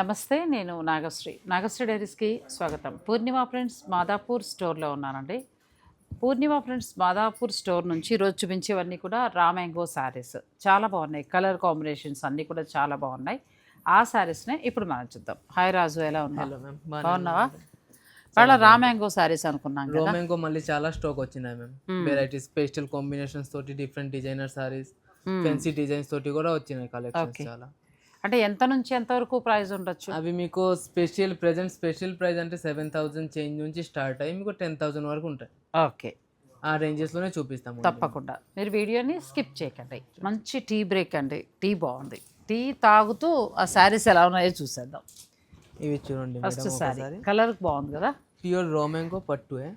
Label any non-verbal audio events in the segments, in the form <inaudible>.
నమస్తే నేను నాగశ్రీ. నాగశ్రీ డైరీస్కి స్వాగతం. పూర్ణిమ ఫ్రెండ్స్ మాదాపూర్ స్టోర్లో ఉన్నానండి. పూర్ణిమ ఫ్రెండ్స్ మాదాపూర్ స్టోర్ నుంచి ఈరోజు చూపించేవన్నీ కూడా రా మ్యాంగో శారీస్ చాలా బాగున్నాయి. కలర్ కాంబినేషన్స్ అన్నీ కూడా చాలా బాగున్నాయి. ఆ శారీస్నే ఇప్పుడు మనం చూద్దాం. హాయ్ రాజు ఎలా ఉన్నావు? బాగున్నావా? వాళ్ళ రా మ్యాంగో శారీస్ అనుకున్నాం కదా. రోమెంకో మళ్ళీ చాలా స్టాక్ వచ్చినాయి మ్యామ్. వెరైటీస్ పేస్టల్ కాంబినేషన్స్ తోటి different designer saris fancy designs తోటి కూడా వచ్చినాయి కలెక్షన్స్ చాలా. అంటే ఎంత నుంచి ఎంత వరకు ప్రైస్ ఉండొచ్చు? అవి మీకు స్పెషల్ ప్రెజెంట్ స్పెషల్ ప్రైస్ అంటే సెవెన్ థౌసండ్ చేంజ్ నుంచి స్టార్ట్ అయ్యి మీకు టెన్ థౌసండ్ వరకు ఉంటాయి. ఓకే. ఆ ranges లోనే చూపిస్తాము తప్పకుండా. మీరు వీడియోని స్కిప్ చేయకండి. మంచి టీ బ్రేక్ అండి. టీ బాగుంది. టీ తాగుతూ ఆ శారీస్ ఎలా ఉన్నాయో చూసేద్దాం. ఇవి చూడండి ఫస్ట్ శారీ. కలర్ బాగుంది కదా? ప్యూర్ రోమెంకో పట్టువే.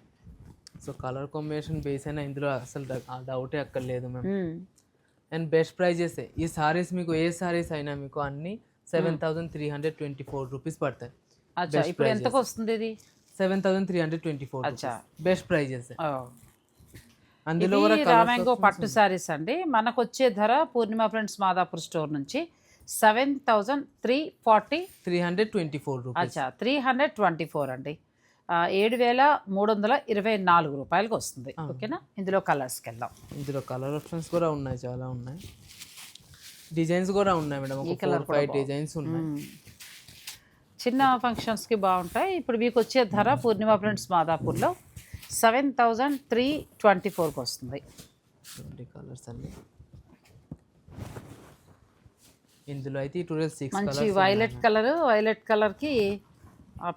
సో కలర్ కాంబినేషన్ బేస్ అయినా ఇందులో అసలు డౌటే అక్కడ లేదు మ్యామ్. మ్మ్. అండ్ బెస్ట్ ప్రైజెస్ ఈ సారీస్ మీకు ఏ సారీస్ అయినా మీకు అన్ని seven thousand three hundred twenty four rupees పడతాయి. అచ్చా ఇప్పుడు ఎంతకు వస్తుంది ఇది? Seven thousand three hundred twenty four అచ్చా. Best prices. అందులో రామాంగో పట్టు శారీస్ అండి. మనకు వచ్చే ధర పూర్ణిమ ఫ్రెండ్స్ మాదాపూర్ స్టోర్ నుంచి seven thousand three forty three hundred twenty four rupees అచ్చా త్రీ హండ్రెడ్ ట్వంటీ ఫోర్ అండి. ఏడు వేల మూడు వందల ఇరవై నాలుగు రూపాయలకి వస్తుంది. ఓకేనా? ఇందులో కలర్స్కి వెళ్దాం. ఇందులో కలర్ ఆప్షన్స్ కూడా ఉన్నాయి చాలా ఉన్నాయి. డిజైన్స్ కూడా ఉన్నాయి మేడం. ఒక ఫోర్ ఫైవ్ డిజైన్స్ ఉన్నాయి. చిన్న ఫంక్షన్స్కి బాగుంటాయి. ఇప్పుడు మీకు వచ్చే ధర పూర్ణిమ ఫ్రెండ్స్ మాదాపూర్లో సెవెన్ థౌజండ్ త్రీ ట్వంటీ ఫోర్కి వస్తుంది. ట్వంటీ కలర్స్ అన్ని ఇందులో అయితే ఈ సిక్స్ మంచి వైలెట్ కలర్ వైలెట్ కలర్కి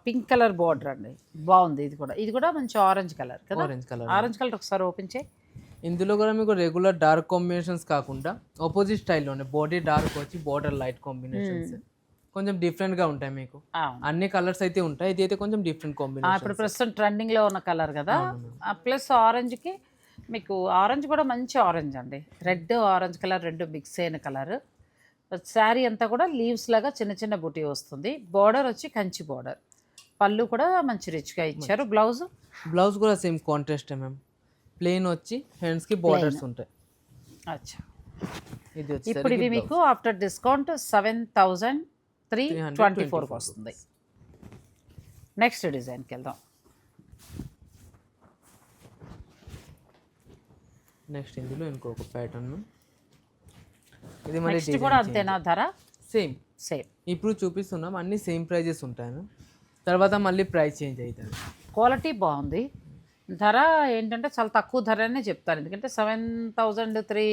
పింక్ కలర్ బార్డర్ అండి. బాగుంది ఇది కూడా. ఇది కూడా మంచి ఆరెంజ్ కలర్ కదా? ఆరెంజ్ కలర్ ఆరెంజ్ కలర్ ఒకసారి ఓపెన్ చేయి. ఇందులో కూడా మీకు రెగ్యులర్ డార్క్ కాంబినేషన్స్ కాకుండా ఆపోజిట్ స్టైల్లోనే బాడీ డార్క్ వచ్చి బార్డర్ లైట్ కాంబినేషన్స్ కొంచెం డిఫరెంట్గా ఉంటాయి మీకు. అన్ని కలర్స్ అయితే ఉంటాయి. ఇది అయితే కొంచెం డిఫరెంట్ కాంబినేషన్ ఇప్పుడు ప్రస్తుతం ట్రెండింగ్లో ఉన్న కలర్ కదా? ప్లస్ ఆరెంజ్కి మీకు ఆరెంజ్ కూడా మంచి ఆరెంజ్ అండి. రెడ్ ఆరెంజ్ కలర్ రెండు మిక్స్ అయిన కలర్ శారీ అంతా కూడా లీవ్స్ లాగా చిన్న చిన్న బుటీ వస్తుంది. బార్డర్ వచ్చి కంచి బార్డర్ పళ్ళు కూడా మంచి రిచ్గా ఇచ్చారు. బ్లౌజ్? బ్లౌజ్ కూడా సేమ్ కాంట్రాస్ట్ మ్యామ్. ప్లెయిన్ వచ్చి హ్యాండ్స్కి బార్డర్స్ ఉంటాయి. అచ్చా. ఇది ఇప్పుడు ఇవి మీకు after discount seven thousand three twenty ఫోర్కి వస్తుంది. నెక్స్ట్ డిజైన్కి వెళ్దాం. నెక్స్ట్ ఇందులో ఇంకొక ప్యాటర్న్ ఇది మరి కూడా అంతేనా ధర? సేమ్ సేమ్ ఇప్పుడు చూపిస్తున్నాం అన్ని సేమ్ ప్రైజెస్ ఉంటాయి తర్వాత మళ్ళీ ప్రైస్ చేంజ్ అవుతుంది. క్వాలిటీ బాగుంది. ధర ఏంటంటే చాలా తక్కువ ధరనే చెప్తాను ఎందుకంటే seven thousand three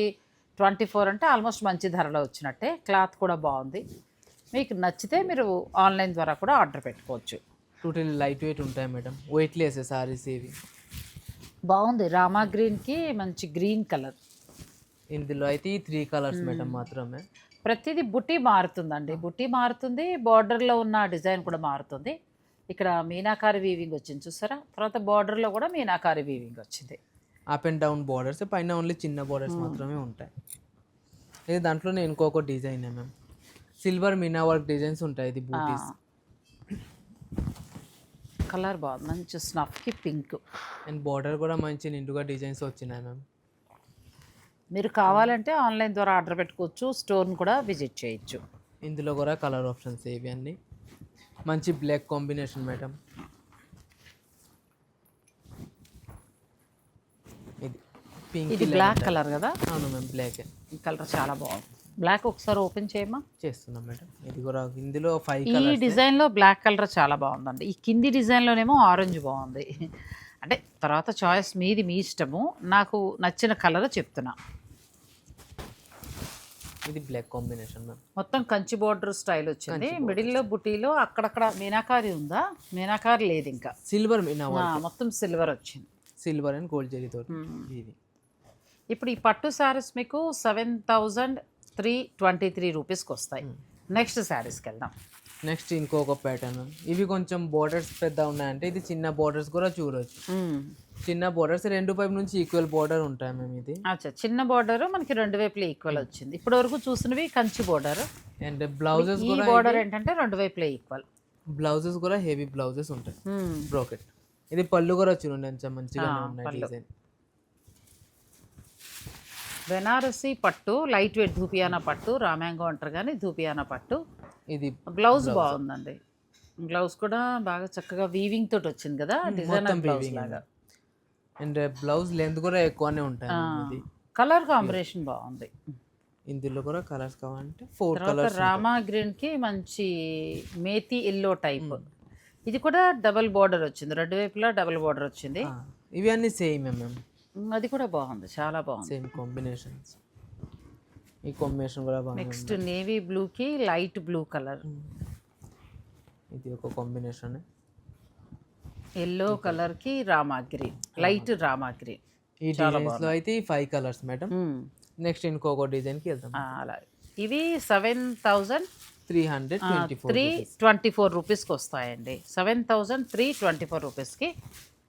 twenty four అంటే ఆల్మోస్ట్ మంచి ధరలో వచ్చినట్టే. క్లాత్ కూడా బాగుంది. మీకు నచ్చితే మీరు ఆన్లైన్ ద్వారా కూడా ఆర్డర్ పెట్టుకోవచ్చు. టోటల్ లైట్ వెయిట్ ఉంటాయి మేడం వెయిట్ లెస్ సారీస్ ఇవి. బాగుంది. రామా గ్రీన్కి మంచి గ్రీన్ కలర్ ఇందులో అయితే ఈ త్రీ కలర్స్ మేడం మాత్రమే. ప్రతిదీ బుట్టి మారుతుందండి. బుట్టి మారుతుంది. బార్డర్లో ఉన్న డిజైన్ కూడా మారుతుంది. ఇక్కడ మీనాకారి వీవింగ్ వచ్చింది చూసారా? తర్వాత బార్డర్లో కూడా మీనాకారి వీవింగ్ వచ్చింది. అప్ అండ్ డౌన్ బార్డర్స్ పైన ఓన్లీ చిన్న బార్డర్స్ మాత్రమే ఉంటాయి. ఇది దాంట్లోనే ఇంకొక design ma'am silver meena work designs ఉంటాయి ఇది బూటీస్ కలర్ బాగుంది. మంచి స్నఫ్కి పింక్ అండ్ బార్డర్ కూడా మంచి నిండుగా డిజైన్స్ వచ్చినాయి మ్యామ్ మీరు కావాలంటే ఆన్లైన్ ద్వారా ఆర్డర్ పెట్టుకోవచ్చు స్టోర్ని కూడా విజిట్ చేయొచ్చు. ఇందులో కూడా కలర్ ఆప్షన్స్ ఇవి అన్ని? మంచి బ్లాక్ కాంబినేషన్ మేడం. ఇది పింక్ ఇది బ్లాక్ కలర్ కదా? అవును మ్యామ్ బ్లాక్ ఈ కలర్ చాలా బాగుంది. బ్లాక్ ఒకసారి ఓపెన్ చేయమా? చేస్తున్నాం మేడం. ఇది కూడా ఇందులో ఫైవ్ ఈ డిజైన్లో బ్లాక్ కలర్ చాలా బాగుందండి. ఈ కింది డిజైన్లోనేమో ఆరెంజ్ బాగుంది. <laughs> అంటే తర్వాత చాయిస్ మీది మీ ఇష్టము. నాకు నచ్చిన కలర్ చెప్తున్నా. ఇది బ్లాక్ కాంబినేషన్ మ్యామ్. మొత్తం కంచి బార్డర్ స్టైల్ వచ్చింది. మిడిల్లో బుటీలో అక్కడక్కడ మీనాకారి ఉందా? మీనాకారి లేదు ఇంకా. సిల్వర్ మీనా మొత్తం సిల్వర్ వచ్చింది. సిల్వర్ అండ్ గోల్డ్ జరీ తోటి. ఇది. ఇప్పుడు ఈ పట్టు శారీస్ మీకు seven thousand three twenty three రూపీస్కి వస్తాయి నెక్స్ట్ శారీస్కి వెళ్దాం. నెక్స్ట్ ఇంకొక ప్యాటర్న్ ఇవి కొంచెం బోర్డర్స్ పెద్ద ఉన్నాయంటే ఇది చిన్న బోర్డర్స్ కూడా చూడొచ్చు. చిన్న బోర్డర్స్ రెండు వైపు నుంచి ఈక్వల్ బోర్డర్ ఉంటాయి మేము ఇది? అచ్చా చిన్న బార్డర్ మనకి రెండు వైపులా ఈక్వల్ వచ్చింది. ఇప్పటి వరకు చూసినవి కంచి బార్డర్ అండ్ బ్లౌజెస్ కూడా బార్డర్ ఏంటంటే రెండు వైపులా ఈక్వల్ బ్లౌజెస్ కూడా హెవీ బ్లౌజెస్ ఉంటాయి. బ్రోకెట్ ఇది పళ్ళు కూడా చూడండి కొంచెం మంచిగా ఉన్నాయి డిజైన్ బెనారసి పట్టు లైట్ వెయిట్ ధూపియానా పట్టు రామ్యాంగో అంటారు కానీ ధూపియానా పట్టు. ఇది బ్లౌజ్ బాగుందండి. బ్లౌజ్ కూడా బాగా చక్కగా వీవింగ్ తోటి వచ్చింది కదా మొత్తం బ్లౌజ్ లాగా. అండ్ బ్లౌజ్ లెంత్ కూడా ఎక్కువనే ఉంటాయి కలర్ కాంబినేషన్ బాగుంది. ఇందులో కూడా కలర్స్ కావాలంటే ఫోర్ కలర్స్ రామా గ్రీన్కి మంచి మేతి ఎల్లో టైప్ ఇది కూడా డబల్ బార్డర్ వచ్చింది. రెండు వైపులా డబల్ బార్డర్ వచ్చింది. ఇవి అన్ని సేమ్ మ్యామ్ అది కూడా బాగుంది. చాలా బాగుంది. సేమ్ కాంబినేషన్స్ ఈ కాంబినేషన్ కూడా బాగుంది. నెక్స్ట్ నేవీ బ్లూ కి లైట్ బ్లూ కలర్ ఇది ఒక కాంబినేషన్ ఎల్లో కలర్కి Rama green light Rama green ఈ డిజైన్స్లో అయితే ఈ ఫైవ్ కలర్స్ మేడం నెక్స్ట్ ఇంకొక డిజైన్కి వెళ్దాం. ఆ, అలా ఇవి seven thousand three hundred twenty four three twenty four రూపీస్కి వస్తాయండి. Seven thousand three twenty four రూపీస్కి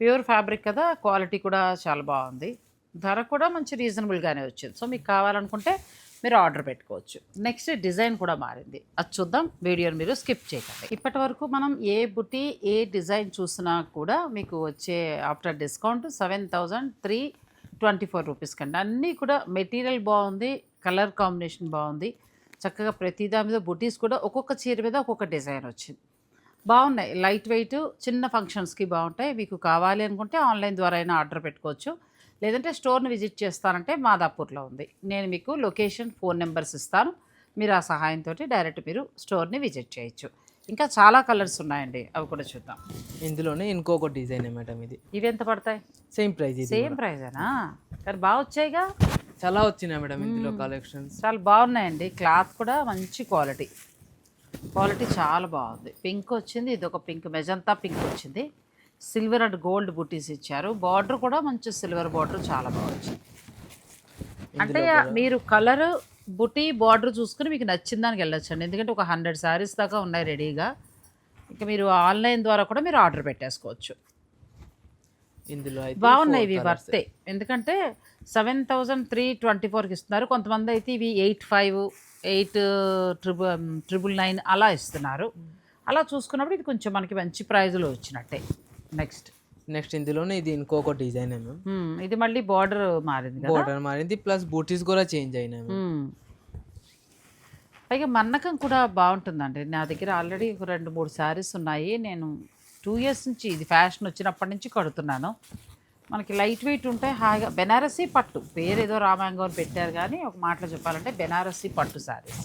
ప్యూర్ ఫ్యాబ్రిక్ కదా క్వాలిటీ కూడా చాలా బాగుంది. ధర కూడా మంచి రీజనబుల్గానే వచ్చింది. సో మీకు కావాలనుకుంటే మీరు ఆర్డర్ పెట్టుకోవచ్చు. నెక్స్ట్ డిజైన్ కూడా మారింది. అది చూద్దాం. వీడియోని మీరు స్కిప్ చేయకండి. ఇప్పటి వరకు మనం ఏ బుటి ఏ డిజైన్ చూసినా కూడా మీకు వచ్చే after discount seven thousand three twenty four rupees కండి. అన్నీ కూడా మెటీరియల్ బాగుంది కలర్ కాంబినేషన్ బాగుంది. చక్కగా ప్రతి దాని మీద బుటీస్ కూడా ఒక్కొక్క చీర మీద ఒక్కొక్క డిజైన్ వచ్చింది. బాగున్నాయి. లైట్ వెయిట్ చిన్న ఫంక్షన్స్కి బాగుంటాయి. మీకు కావాలి అనుకుంటే ఆన్లైన్ ద్వారా అయినా ఆర్డర్ పెట్టుకోవచ్చు. లేదంటే స్టోర్ని విజిట్ చేస్తానంటే మాదాపూర్లో ఉంది. నేను మీకు లొకేషన్ ఫోన్ నెంబర్స్ ఇస్తాను. మీరు ఆ సహాయంతో డైరెక్ట్ మీరు స్టోర్ని విజిట్ చేయొచ్చు. ఇంకా చాలా కలర్స్ ఉన్నాయండి. అవి కూడా చూద్దాం. ఇందులోనే ఇంకొక డిజైన్ మేడం ఇది. ఇవి ఎంత పడతాయి? సేమ్ ఇది సేమ్ ప్రైజేనా? కానీ బాగా వచ్చాయిగా? చాలా వచ్చినాయి మేడం ఇందులో కలెక్షన్స్. చాలా బాగున్నాయండి. క్లాత్ కూడా మంచి క్వాలిటీ. క్వాలిటీ చాలా బాగుంది. పింక్ వచ్చింది ఇది ఒక పింక్ మెజంతా పింక్ వచ్చింది. సిల్వర్ అండ్ గోల్డ్ బుటీస్ ఇచ్చారు. బార్డర్ కూడా మంచి సిల్వర్ బార్డర్ చాలా బాగా వచ్చింది. అంటే మీరు కలర్ బుటీ బార్డర్ చూసుకుని మీకు నచ్చిన దానికి వెళ్ళొచ్చండి. ఎందుకంటే ఒక హండ్రెడ్ శారీస్ దాకా ఉన్నాయి రెడీగా. ఇంకా మీరు ఆన్లైన్ ద్వారా కూడా మీరు ఆర్డర్ పెట్టేసుకోవచ్చు. ఇందులో బాగున్నాయి ఇవి వర్తే. ఎందుకంటే సెవెన్ థౌజండ్ త్రీ ట్వంటీ ఫోర్కి ఇస్తున్నారు. కొంతమంది అయితే ఇవి eight five eight triple triple nine అలా ఇస్తున్నారు. అలా చూసుకున్నప్పుడు ఇది కొంచెం మనకి మంచి ప్రైజ్లో వచ్చినట్టే. నెక్స్ట్ నెక్స్ట్ ఇందులోనే ఇది ఇంకొక డిజైన్ మ్యామ్ ఇది మళ్ళీ బార్డర్ మారింది బోర్డర్ మారింది ప్లస్ బూటీస్ కూడా చేంజ్ అయినాయి. పైగా మన్నకం కూడా బాగుంటుందండి. నా దగ్గర ఆల్రెడీ ఒక రెండు మూడు శారీస్ ఉన్నాయి. నేను టూ ఇయర్స్ నుంచి ఇది ఫ్యాషన్ వచ్చినప్పటి నుంచి కడుతున్నాను. మనకి లైట్ వెయిట్ ఉంటాయి హాయిగా బెనారసీ పట్టు పేరు ఏదో రామాంగం అని పెట్టారు కానీ ఒక మాటలో చెప్పాలంటే బెనారసీ పట్టు శారీస్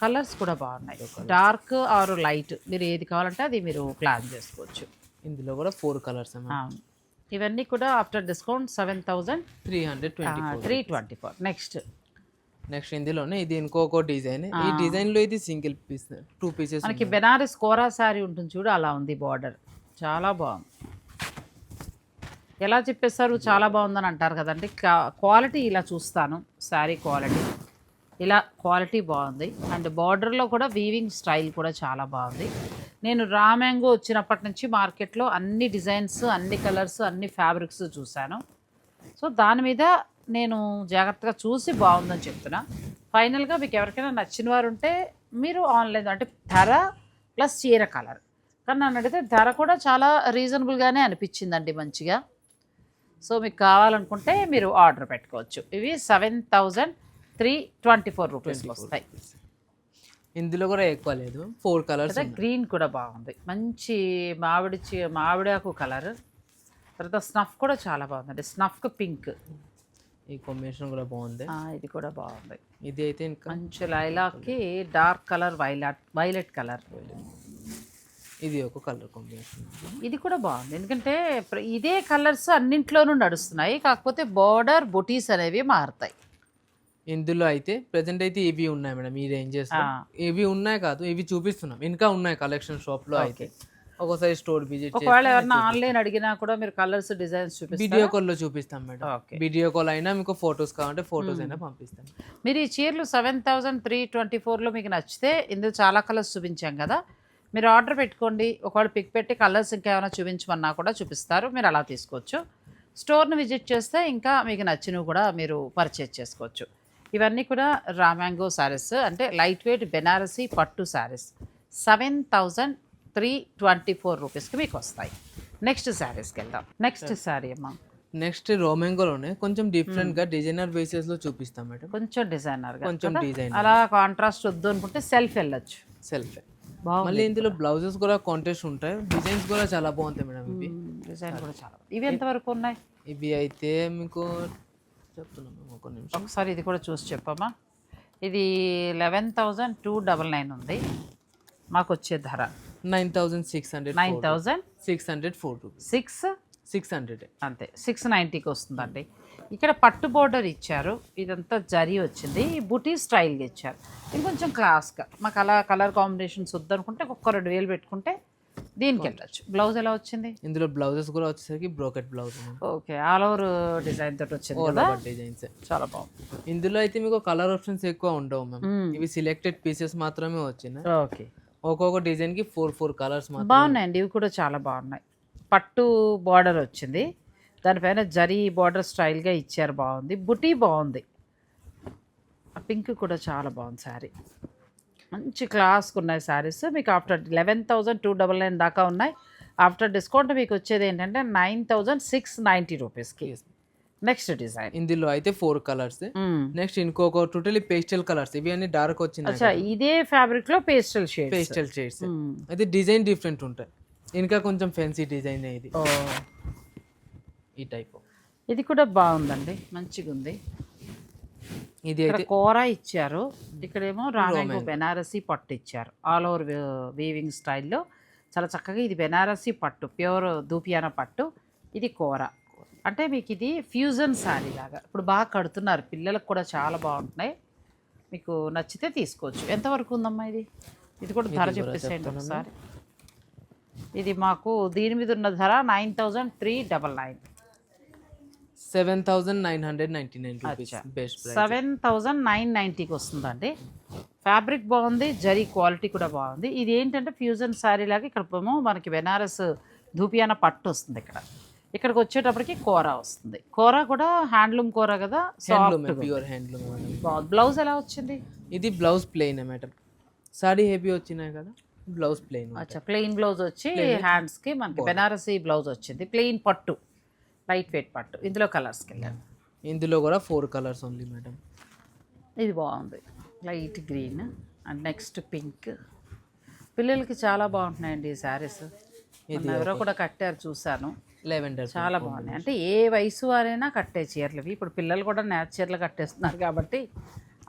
కలర్స్ కూడా బాగున్నాయి. డార్క్ ఆర్ లైట్ మీరు ఏది కావాలంటే అది మీరు ప్లాన్ చేసుకోవచ్చు. ఇందులో కూడా ఫోర్ కలర్స్ ఇవన్నీ కూడా after discount seven thousand three hundred twenty three twenty four next next ఇందులోనే ఇది ఇంకొక డిజైన్ ఈ డిజైన్లో ఇది సింగిల్ పీస్ టూ పీసెస్ మనకి బెనారస్ కోరా శారీ ఉంటుంది చూడు అలా ఉంది బార్డర్ చాలా బాగుంది. ఎలా చెప్పేస్తారు చాలా బాగుందని అంటారు కదండి. క్వాలిటీ ఇలా చూస్తాను శారీ క్వాలిటీ ఇలా క్వాలిటీ బాగుంది. అండ్ బార్డర్లో కూడా వీవింగ్ స్టైల్ కూడా చాలా బాగుంది. నేను రామ్యాంగో వచ్చినప్పటి నుంచి మార్కెట్లో అన్ని డిజైన్స్ అన్ని కలర్స్ అన్ని ఫ్యాబ్రిక్స్ చూశాను. సో దాని మీద నేను జాగ్రత్తగా చూసి బాగుందని చెప్తున్నా. ఫైనల్గా మీకు ఎవరికైనా నచ్చిన వారు ఉంటే మీరు ఆన్లైన్ అంటే ధర ప్లస్ చీర కలర్. కానీ నన్ను అడిగితే ధర కూడా చాలా రీజనబుల్గానే అనిపించిందండి మంచిగా. సో మీకు కావాలనుకుంటే మీరు ఆర్డర్ పెట్టుకోవచ్చు. ఇవి seven thousand three twenty four రూపీస్కి వస్తాయి. ఇందులో కూడా ఎక్కువ లేదు. ఫోర్ కలర్స్ గ్రీన్ కూడా బాగుంది. మంచి మామిడి మామిడాకు కలర్ తర్వాత స్నఫ్ కూడా చాలా బాగుందండి. స్నఫ్ పింక్ ఈ కాంబినేషన్ కూడా బాగుంది. ఇది కూడా బాగుంది. ఇది అయితే ఇంకా మంచి లైలాక్కి dark colour violet violet colour ఇది ఒక కలర్ కాంబినేషన్ ఇది కూడా బాగుంది. ఎందుకంటే ఇదే కలర్స్ అన్నింట్లోనూ నడుస్తున్నాయి. కాకపోతే బార్డర్ బొటీస్ అనేవి మారుతాయి. ఇందులో అయితే ప్రజెంట్ అయితే ఇవి ఉన్నాయి మేడం ఈ రేంజెస్. ఇవి ఉన్నాయి కాదు ఇవి చూపిస్తున్నాం. ఇంకా ఉన్నాయి కలెక్షన్ షాప్లో అయితే. ఒకసారి స్టోర్ విజిట్ ఒకవేళ ఎవరైనా ఆన్లైన్ అడిగినా కూడా మీరు కలర్స్ డిజైన్స్ చూపిస్తారు? వీడియో కాల్లో చూపిస్తాం మేడం. వీడియో కాల్ అయినా మీకు ఫొటోస్ కావాలంటే ఫొటోస్ అయినా పంపిస్తాం. మీరు ఈ చీరలు సెవెన్ థౌజండ్ త్రీ ట్వంటీ ఫోర్లో మీకు నచ్చితే ఇందులో చాలా కలర్స్ చూపించాం కదా. మీరు ఆర్డర్ పెట్టుకోండి. ఒకవేళ పిక్ పెట్టి కలర్స్ ఇంకా ఏమైనా చూపించమన్నా కూడా చూపిస్తారు. మీరు అలా తీసుకోవచ్చు. స్టోర్ని విజిట్ చేస్తే ఇంకా మీకు నచ్చినవి కూడా మీరు పర్చేజ్ చేసుకోవచ్చు. ఇవన్నీ కూడా రామ్యాంగో శారీస్. అంటే లైట్ వెయిట్ బెనారసీ పట్టు saris. Seven thousand three twenty four రూపీస్కి మీకు వస్తాయి. నెక్స్ట్ శారీస్కి వెళ్దాం. నెక్స్ట్ శారీ అమ్మా. నెక్స్ట్ రోమెంగోలోనే కొంచెం డిఫరెంట్గా డిజైనర్ బేసెస్లో చూపిస్తాం మేడం. కొంచెం డిజైనర్గా కొంచెం డిజైన్ అలా కాంట్రాస్ట్ వద్దు అనుకుంటే సెల్ఫ్ వెళ్ళొచ్చు సెల్ఫ్ మళ్ళీ ఇందులో బ్లౌజెస్ కూడా కాంటెస్ట్ ఉంటాయి. డిజైన్స్ కూడా చాలా బాగుంటాయి మేడం ఇవి. డిజైన్ కూడా చాలా ఇవి ఎంతవరకు ఉన్నాయి? ఇవి అయితే మీకు చెప్తున్నాం మేము ఒక నిమిషం. ఒకసారి ఇది కూడా చూసి చెప్పమ్మా. ఇది eleven thousand two double nine ఉంది. మాకు వచ్చే ధర. Nine thousand six hundred nine thousand six hundred four rupees. Six six hundred. అంతే. సిక్స్ నైంటీకి వస్తుందండి. ఇక్కడ పట్టు బోర్డర్ ఇచ్చారు. ఇదంతా జరీ వచ్చింది. బుటీ స్టైల్గా ఇచ్చారు. ఇది కొంచెం క్లాస్గా. మాకు అలా కలర్ కాంబినేషన్స్ వద్దనుకుంటే ఒక్క రెండు వేలు పెట్టుకుంటే దీనికి వెళ్ళచ్చు బ్లౌజ్ ఎలా వచ్చింది? ఇందులో బ్లౌజెస్ కూడా వచ్చేసరికి brocade blouse. Okay all over design తోటి వచ్చింది కదా? డిజైన్స్ చాలా బాగుంది. ఇందులో అయితే మీకు కలర్ ఆప్షన్స్ ఎక్కువ ఉండవు మ్యామ్. మ్మ్. ఇవి సిలెక్టెడ్ పీసెస్ మాత్రమే వచ్చినాయి. ఓకే. ఒక్కొక్క డిజైన్కి ఫోర్ ఫోర్ కలర్స్ బాగున్నాయండి ఇవి కూడా చాలా బాగున్నాయి. పట్టు బార్డర్ వచ్చింది. దానిపైన జరీ బార్డర్ స్టైల్గా ఇచ్చారు బాగుంది. బుటీ బాగుంది. పింక్ కూడా చాలా బాగుంది శారీ. మంచి క్లాస్కి ఉన్నాయి శారీస్ మీకు after eleven thousand two double nine దాకా ఉన్నాయి. ఆఫ్టర్ డిస్కౌంట్ మీకు వచ్చేది ఏంటంటే నైన్ థౌజండ్ సిక్స్ నైంటీ రూపీస్కి. Next design. ఇందులో అయితే ఫోర్ కలర్స్. నెక్స్ట్ ఇంకొక టోటలీ పేస్టల్ కలర్స్. ఇవి అన్ని డార్క్ అచ్చా ఇదే ఫ్యాబ్రిక్లో పేస్టల్ షేడ్ పేస్టల్ షేడ్స్. అయితే డిజైన్ డిఫరెంట్ ఉంటాయి. ఇంకా కొంచెం ఫ్యాన్సీ డిజైన్ ఇది. ఈ టైప్. ఇది కూడా బాగుందండి. మంచిగా ఉంది ఇది ఇక్కడ కూర ఇచ్చారు. ఇక్కడేమో రామాంగో బెనారసీ పట్టు ఇచ్చారు. ఆల్ ఓవర్ వీవింగ్ స్టైల్లో చాలా చక్కగా ఇది బెనారసీ పట్టు ప్యూర్ దూపియాన పట్టు. ఇది కూర. అంటే మీకు ఇది ఫ్యూజన్ శారీ లాగా. ఇప్పుడు బాగా కడుతున్నారు. పిల్లలకు కూడా చాలా బాగుంటున్నాయి. మీకు నచ్చితే తీసుకోవచ్చు. ఎంతవరకు ఉందమ్మా ఇది? ఇది కూడా ధర చెప్పేసేయండి ఒకసారి. ఇది మాకు దీని మీద ఉన్న ధర nine thousand three double nine. Seven thousand nine hundred ninety nine best seven thousand nine నైంటీకి వస్తుందండి. ఫ్యాబ్రిక్ బాగుంది జరీ క్వాలిటీ కూడా బాగుంది. ఇది ఏంటంటే ఫ్యూజన్ శారీ లాగా ఇక్కడ మనకి బెనారస్ ధూపియాన పట్టు వస్తుంది ఇక్కడ. ఇక్కడికి వచ్చేటప్పటికి కూర వస్తుంది. కూర కూడా హ్యాండ్లూమ్ కూర కదా? ప్యూర్ హ్యాండ్లూమ్ బ్లౌజ్ ఎలా వచ్చింది? ఇది blouse plain madam sari heavy వచ్చినాయి కదా బ్లౌజ్ ప్లెయిన్ అచ్చా ప్లెయిన్ బ్లౌజ్ వచ్చి హ్యాండ్స్కి మనకి బెనారసీ బ్లౌజ్ వచ్చింది. ప్లెయిన్ పట్టు. లైట్ వెయిట్ పట్టు. ఇందులో కలర్స్కి వెళ్ళాను ఇందులో కూడా ఫోర్ కలర్స్ ఓన్లీ మేడం. ఇది బాగుంది. Light green and next pink. పిల్లలకి చాలా బాగుంటున్నాయండి ఈ శారీస్. ఎవరో కూడా కట్టారు చూశాను. లెవెండర్ చాలా బాగున్నాయి. అంటే ఏ వయసు వారైనా కట్టే చీరలు ఇవి. ఇప్పుడు పిల్లలు కూడా నేత చీరలు కట్టేస్తున్నారు కాబట్టి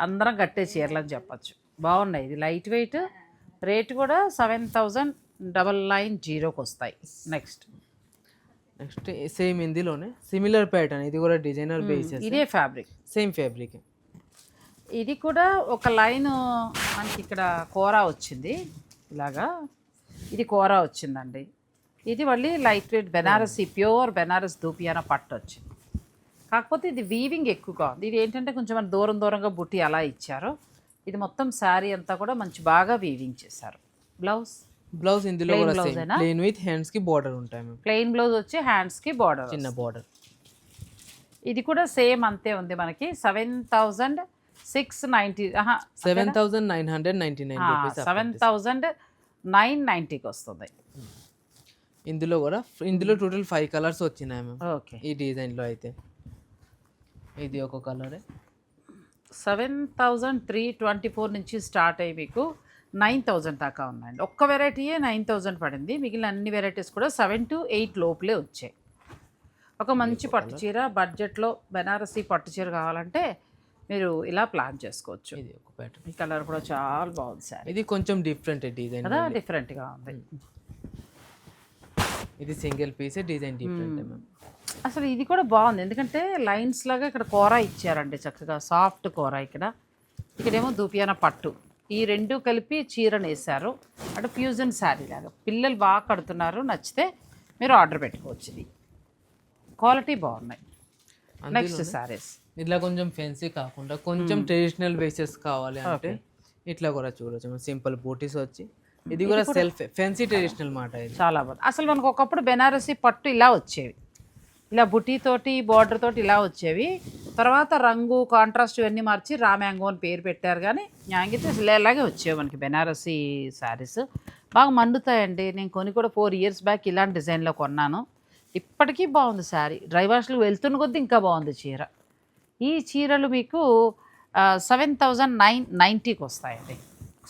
అందరం కట్టే చీరలు అని చెప్పచ్చు. బాగున్నాయి. ఇది లైట్ వెయిట్. రేట్ కూడా సెవెన్ థౌజండ్ డబల్ నైన్ జీరోకి వస్తాయి. నెక్స్ట్. నెక్స్ట్ సేమ్ ఇందులోనే సిమిలర్ ప్యాటర్న్. ఇది కూడా డిజైనర్ బేసెస్ ఇదే ఫ్యాబ్రిక్. Same fabric. ఇది కూడా ఒక లైన్ మనకి ఇక్కడ కూర వచ్చింది. ఇలాగా. ఇది కూర వచ్చిందండి. ఇది మళ్ళీ light weight Banarasi pure Banaras dupion పట్టు వచ్చింది. కాకపోతే ఇది వీవింగ్ ఎక్కువగా ఉంది. ఇది ఏంటంటే కొంచెం మన దూరం దూరంగా బుట్టి అలా ఇచ్చారు. ఇది మొత్తం శారీ అంతా కూడా మంచి బాగా వీవింగ్ చేశారు. బ్లౌజ్? బ్లౌజ్ ఇందులో కూడా సేమ్? ప్లెయిన్ విత్ హ్యాండ్స్కి బార్డర్ ఉంటాయి మ్యామ్ ప్లెయిన్ బ్లౌజ్ వచ్చి హ్యాండ్స్కి బార్డర్ చిన్న బార్డర్ ఇది కూడా సేమ్ అంతే ఉంది మనకి. Seven thousand six ninety seven thousand nine hundred ninety nine seven thousand nine నైంటీకి వస్తుంది. ఇందులో కూడా ఇందులో టోటల్ ఫైవ్ కలర్స్ వచ్చినాయి మ్యామ్ ఓకే ఈ డిజైన్లో అయితే. ఇది ఒక కలరే seven thousand three twenty four నుంచి స్టార్ట్ అయ్యి మీకు నైన్ థౌజండ్ దాకా ఉన్నాయండి. ఒక్క వెరైటీయే నైన్ థౌజండ్ పడింది. మిగిలిన అన్ని వెరైటీస్ కూడా సెవెన్ టు ఎయిట్ లోపలే వచ్చాయి. ఒక మంచి పట్టు చీర బడ్జెట్లో బెనారసీ పట్టు చీర కావాలంటే మీరు ఇలా ప్లాన్ చేసుకోవచ్చు. ఇది ఒక ప్యాటర్న్ ఈ కలర్ కూడా చాలా బాగుంది సార్. ఇది కొంచెం డిఫరెంట్ డిజైన్ కదా డిఫరెంట్గా ఉంది. ఇది సింగిల్ పీస్ డిజైన్ డిఫరెంట్ అసలు ఇది కూడా బాగుంది. ఎందుకంటే లైన్స్ లాగా ఇక్కడ కూర ఇచ్చారండి చక్కగా. సాఫ్ట్ కూర ఇక్కడ. ఇక్కడేమో దూపియాన పట్టు. ఈ రెండు కలిపి చీరను వేశారు అంటే ఫ్యూజన్ శారీ లాగా. పిల్లలు బాగా కడుతున్నారు నచ్చితే మీరు ఆర్డర్ పెట్టుకోవచ్చు ఇది. క్వాలిటీ బాగున్నాయి. నెక్స్ట్ శారీస్ ఇట్లా కొంచెం ఫెన్సీ కాకుండా కొంచెం ట్రెడిషనల్ బేసెస్ కావాలి అంటే ఇట్లా కూడా చూడొచ్చు. సింపుల్ బూటీస్ వచ్చి. ఇది కూడా సెల్ఫ్ ఫెన్సీ ట్రెడిషనల్ మాట చాలా బాగుంది. అసలు మనకు ఒకప్పుడు బెనారసీ పట్టు ఇలా వచ్చేవి. ఇలా బుటీ తోటి బార్డర్ తోటి ఇలా వచ్చేవి. తర్వాత రంగు కాంట్రాస్ట్ ఇవన్నీ మార్చి రామ్యాంగో అని పేరు పెట్టారు కానీ యాంగితే ఇలాగే వచ్చేవి మనకి బెనారసీ శారీస్ బాగా మండుతాయండి. నేను కొని కూడా ఫోర్ ఇయర్స్ బ్యాక్ ఇలాంటి డిజైన్లో కొన్నాను. ఇప్పటికీ బాగుంది శారీ డ్రై వాష్లు వెళ్తున్న కొద్దీ ఇంకా బాగుంది చీర. ఈ చీరలు మీకు సెవెన్ థౌజండ్ నైన్ నైంటీకి వస్తాయండి.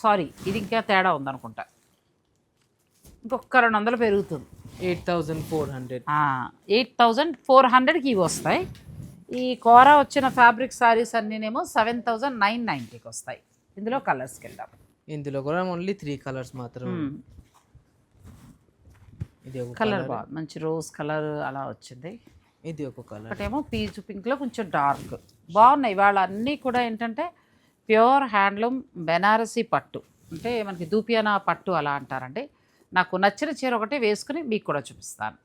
సారీ ఇది ఇంకా తేడా ఉందనుకుంటా. ఇంకొక రెండు వందలు పెరుగుతుంది. Eight thousand four hundred. Eight thousand four హండ్రెడ్కి ఇవి వస్తాయి. ఈ కోరా వచ్చిన ఫ్యాబ్రిక్ సారీస్ అన్నీనేమో సెవెన్ థౌజండ్ నైన్ నైంటీకి వస్తాయి. ఇందులో కలర్స్కి వెళ్దాం ఇందులో కూడా ఓన్లీ త్రీ కలర్స్ మాత్రం. ఇది ఒక కలర్ బాగుంది మంచి రోజ్ కలర్ అలా వచ్చింది. ఇది ఒక కలర్ ఒకటేమో పీచు పింక్లో కొంచెం డార్క్ బాగున్నాయి. వాళ్ళ అన్నీ కూడా ఏంటంటే ప్యూర్ హ్యాండ్లూమ్ బెనారసీ పట్టు. అంటే మనకి దూపియానా పట్టు అలా అంటారండి. నాకు నచ్చిన చీర ఒకటే వేసుకుని మీకు కూడా చూపిస్తాను.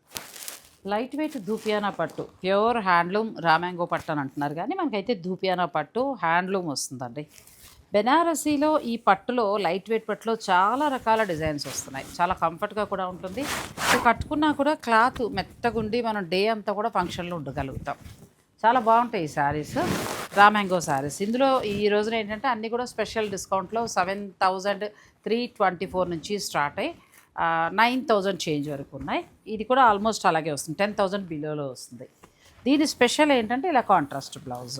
లైట్ వెయిట్ ధూపియానా పట్టు. ప్యూర్ హ్యాండ్లూమ్ రామాంగో పట్టు అని అంటున్నారు. కానీ మనకైతే ధూపియానా పట్టు హ్యాండ్లూమ్ వస్తుందండి. బెనారసీలో ఈ పట్టులో లైట్ వెయిట్ పట్టులో చాలా రకాల డిజైన్స్ వస్తున్నాయి. చాలా కంఫర్ట్గా కూడా ఉంటుంది. సో కట్టుకున్నా కూడా క్లాత్ మెత్తగుండి మనం డే అంతా కూడా ఫంక్షన్లో ఉండగలుగుతాం. చాలా బాగుంటాయి ఈ శారీస్ రామాంగో శారీస్ ఇందులో ఈ రోజున ఏంటంటే అన్నీ కూడా స్పెషల్ డిస్కౌంట్లో seven thousand three twenty four నుంచి స్టార్ట్ అయ్యి నైన్ థౌజండ్ చేంజ్ వరకు ఉన్నాయి. ఇది కూడా ఆల్మోస్ట్ అలాగే వస్తుంది. టెన్ థౌజండ్ బిలోలో వస్తుంది. దీని స్పెషల్ ఏంటంటే ఇలా కాంట్రాస్ట్ బ్లౌజ్.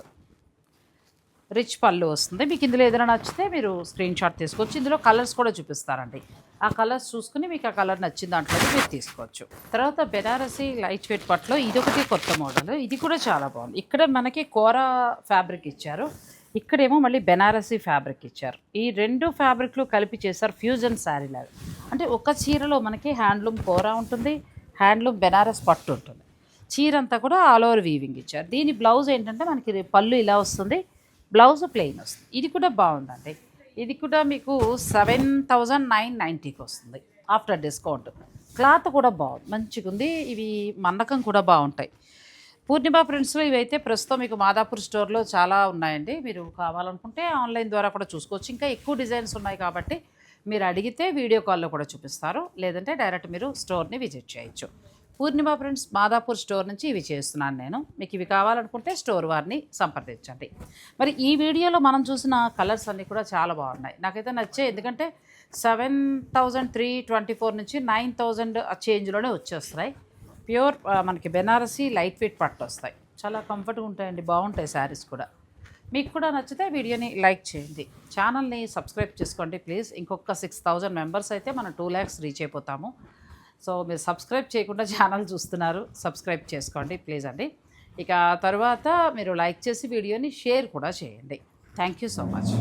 రిచ్ పళ్ళు వస్తుంది. మీకు ఇందులో ఏదైనా నచ్చితే మీరు స్క్రీన్ షాట్ తీసుకోవచ్చు. ఇందులో కలర్స్ కూడా చూపిస్తారండి. ఆ కలర్స్ చూసుకుని మీకు ఆ కలర్ నచ్చిన దాంట్లో మీరు తీసుకోవచ్చు. తర్వాత బెనారసి లైట్ వెయిట్ పట్లో ఇది ఒకటి కొత్త మోడల్. ఇది కూడా చాలా బాగుంది. ఇక్కడ మనకి కోరా ఫ్యాబ్రిక్ ఇచ్చారు. ఇక్కడేమో మళ్ళీ బెనారసీ ఫ్యాబ్రిక్ ఇచ్చారు. ఈ రెండు ఫ్యాబ్రిక్లు కలిపి చేశారు ఫ్యూజన్ శారీ లాగా. అంటే ఒక చీరలో మనకి హ్యాండ్లూమ్ కోరా ఉంటుంది హ్యాండ్లూమ్ బెనారస్ పట్టు ఉంటుంది. చీర అంతా కూడా ఆల్ ఓవర్ వీవింగ్ ఇచ్చారు. దీని బ్లౌజ్ ఏంటంటే మనకి పళ్ళు ఇలా వస్తుంది బ్లౌజ్ ప్లెయిన్ వస్తుంది. ఇది కూడా బాగుందండి. ఇది కూడా మీకు సెవెన్ థౌజండ్ నైన్ నైంటీకి వస్తుంది ఆఫ్టర్ డిస్కౌంట్. క్లాత్ కూడా బాగుంది మంచిగా ఉంది ఇవి మన్నకం కూడా బాగుంటాయి. పూర్ణిమ ప్రింట్స్లో ఇవైతే ప్రస్తుతం మీకు మాదాపూర్ స్టోర్లో చాలా ఉన్నాయండి. మీరు కావాలనుకుంటే ఆన్లైన్ ద్వారా కూడా చూసుకోవచ్చు. ఇంకా ఎక్కువ డిజైన్స్ ఉన్నాయి కాబట్టి మీరు అడిగితే వీడియో కాల్లో కూడా చూపిస్తారు. లేదంటే డైరెక్ట్ మీరు స్టోర్ని విజిట్ చేయొచ్చు. పూర్ణిమ ప్రింట్స్ మాదాపూర్ స్టోర్ నుంచి ఇవి చేస్తున్నాను నేను. మీకు ఇవి కావాలనుకుంటే స్టోర్ వారిని సంప్రదించండి. మరి ఈ వీడియోలో మనం చూసిన కలర్స్ అన్నీ కూడా చాలా బాగున్నాయి. నాకైతే నచ్చే ఎందుకంటే seven thousand three twenty four నుంచి నైన్ థౌజండ్ చేంజ్లోనే వచ్చేస్తున్నాయి. ప్యూర్ మనకి బెనారసీ లైట్ వెయిట్ పట్టు వస్తాయి. చాలా కంఫర్ట్గా ఉంటాయండి బాగుంటాయి శారీస్ కూడా. మీకు కూడా నచ్చితే వీడియోని లైక్ చేయండి. ఛానల్ని సబ్స్క్రైబ్ చేసుకోండి ప్లీజ్. ఇంకొక సిక్స్ థౌజండ్ మెంబర్స్ అయితే మనం టూ ల్యాక్స్ రీచ్ అయిపోతాము. సో మీరు సబ్స్క్రైబ్ చేయకుండా ఛానల్ చూస్తున్నారు సబ్స్క్రైబ్ చేసుకోండి ప్లీజ్ అండి. ఇక తర్వాత మీరు లైక్ చేసి వీడియోని షేర్ కూడా చేయండి. Thank you so much.